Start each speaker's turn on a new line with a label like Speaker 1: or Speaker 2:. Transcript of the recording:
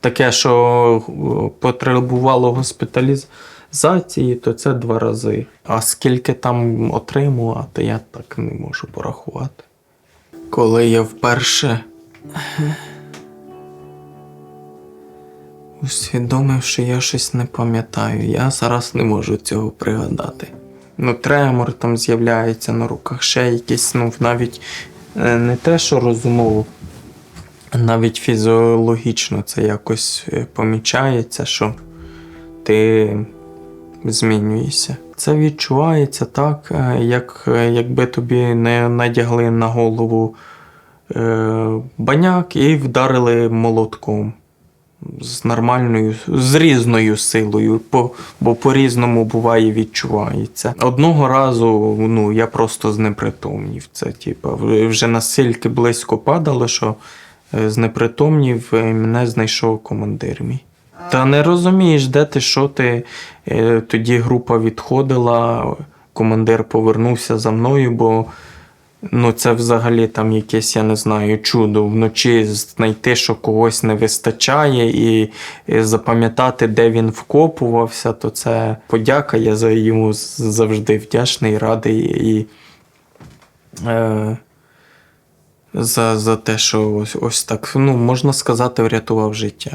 Speaker 1: таке, що е, потребувало госпіталізації, то це два рази. А скільки там отримувати, я так не можу порахувати. Коли я вперше усвідомив, що я щось не пам'ятаю, я зараз не можу цього пригадати. Ну, тремор там з'являється на руках, ще якісь, ну, навіть е, не те, що розумово, навіть фізіологічно це якось е, помічається, що ти змінюєшся. Це відчувається так, е, як е, якби тобі не надягли на голову баняк і вдарили молотком. З нормальною, з різною силою, по, бо по-різному буває відчувається. Одного разу ну, я просто знепритомнів. Це типа, вже настільки близько падало, що знепритомнів е, мене знайшов командир мій. Та не розумієш, де ти, що ти. Е, Тоді група відходила, командир повернувся за мною, бо ну, це взагалі там якесь, я не знаю, чудо. Вночі знайти, що когось не вистачає, і запам'ятати, де він вкопувався, то це подяка. Я за йому завжди вдячний, радий і. Е, за, за те, що ось, ось так, ну, можна сказати, врятував життя.